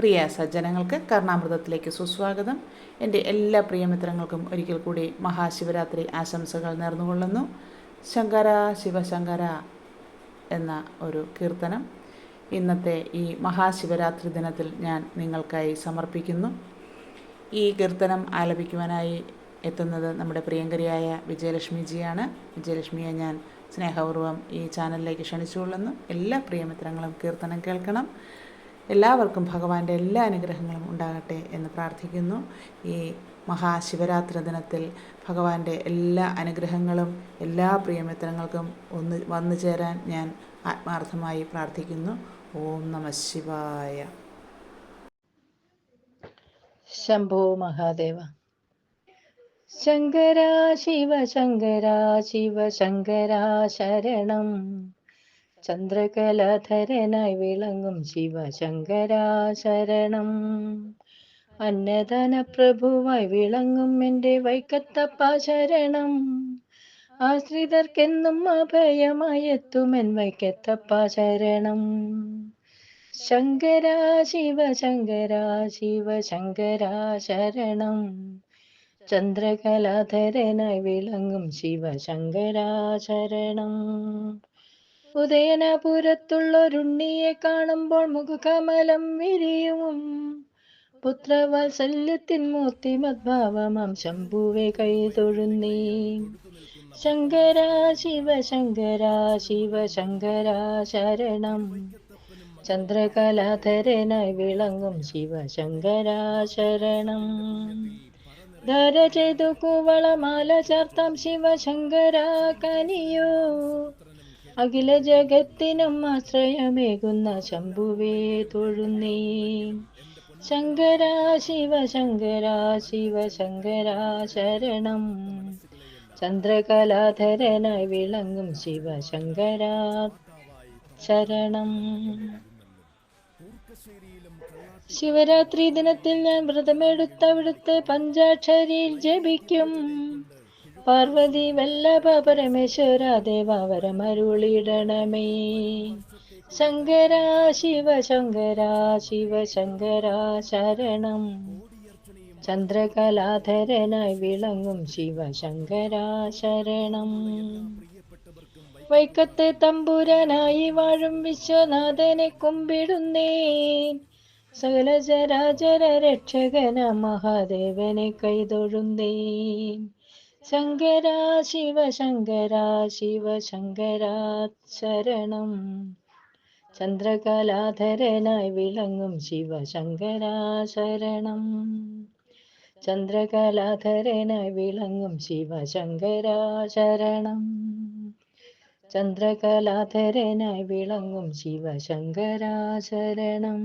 പ്രിയ സജ്ജനങ്ങൾക്ക് കർണാമൃതത്തിലേക്ക് സുസ്വാഗതം. എന്റെ എല്ലാ പ്രിയമിത്രങ്ങൾക്കും ഒരിക്കൽ കൂടി മഹാശിവരാത്രി ആശംസകൾ നേർന്നുകൊള്ളുന്നു. ശങ്കര ശിവശങ്കര എന്ന ഒരു കീർത്തനം ഇന്നത്തെ ഈ മഹാശിവരാത്രി ദിനത്തിൽ ഞാൻ നിങ്ങൾക്കായി സമർപ്പിക്കുന്നു. ഈ കീർത്തനം ആലപിക്കുവാനായി എത്തുന്നത് നമ്മുടെ പ്രിയങ്കരിയായ വിജയലക്ഷ്മിജിയാണ്. വിജയലക്ഷ്മിയെ ഞാൻ സ്നേഹപൂർവം ഈ ചാനലിലേക്ക് ക്ഷണിച്ചുകൊള്ളുന്നു. എല്ലാ പ്രിയമിത്രങ്ങളും കീർത്തനം കേൾക്കണം. എല്ലാവർക്കും ഭഗവാന്റെ എല്ലാ അനുഗ്രഹങ്ങളും ഉണ്ടാകട്ടെ എന്ന് പ്രാർത്ഥിക്കുന്നു. ഈ മഹാശിവരാത്രി ദിനത്തിൽ ഭഗവാന്റെ എല്ലാ അനുഗ്രഹങ്ങളും എല്ലാ പ്രിയമിത്രങ്ങൾക്കും ഒന്ന് വന്നു ചേരാൻ ഞാൻ ആത്മാർത്ഥമായി പ്രാർത്ഥിക്കുന്നു. ഓം നമ ശിവായ. ശംഭോ മഹാദേവ. ശങ്കരാ ശിവ ശങ്കരാ ശിവ ശങ്കരാ ശരണം. ചന്ദ്രകലാധരനായി വിളങ്ങും ശിവശങ്കരാശരണം. ശങ്കര ശരണം അന്നദാന പ്രഭുവായി വിളങ്ങും എന്റെ വൈക്കത്തപ്പ ശരണം. ആശ്രിതർക്കെന്നും അഭയമായെത്തുമെൻ വൈക്കത്തപ്പ ശരണം. ശങ്കര ശിവ ശങ്കര ശിവ ശങ്കര ശരണം. ചന്ദ്രകലാധരനായി വിളങ്ങും ശിവ ശങ്കര ശരണം. ഉദയനപുരത്തുള്ളൊരുണ്ണിയെ കാണുമ്പോൾ മുഖകമലം വിരിയും പുത്രവാത്സല്യത്തിൻ മൂർത്തി മദ്ഭാവമാം ശംഭുവെ കൈ തൊഴുന്നീ. ശങ്കര ശിവ ശങ്കര ശിവ ശങ്കര ശരണം. ചന്ദ്രകലാധരനായി വിളങ്ങും ശിവ ശങ്കര ശരണം. ധര ചെയ്തു കുവളമാല ചേർത്താം ശിവശങ്കര കനിയോ. അഖില ജഗത്തിനും ആശ്രയമേകുന്ന ശംഭുവേ തൊഴുന്നേ. ശങ്കര ശിവ ശങ്കര ശിവ ശങ്കര ശരണം. ചന്ദ്രകലാധരനായി വിളങ്ങും ശിവ ശങ്കര ശരണം. ശിവരാത്രി ദിനത്തിൽ ഞാൻ വ്രതമെടുത്ത അവിടുത്തെ പഞ്ചാക്ഷരിയിൽ ജപിക്കും. പാർവതി വല്ലഭ പരമേശ്വര ദേവാവരമരുളിടണമേ ശങ്കര ശിവ ശങ്കര ശിവ ശങ്കര ശരണം. ചന്ദ്രകലാധരനായി വിളങ്ങും ശിവ ശങ്കര ശരണം. വൈക്കത്തെ തമ്പുരനായി വാഴും വിശ്വനാഥനെ കുമ്പിടുന്നേൻ. സകല ചരാചര രക്ഷകന മഹാദേവനെ കൈതൊഴുന്നേൻ. ശങ്കര ശിവ ശങ്കര ശിവ ശങ്കര ശരണം ചന്ദ്രകലാധരനായി വിളങ്ങും ശിവ ശങ്കര ശരണം ചന്ദ്രകലാധരനായി വിളങ്ങും ശിവ ശങ്കര ശരണം ചന്ദ്രകലാധരനായി വിളങ്ങും ശിവ ശങ്കര ശരണം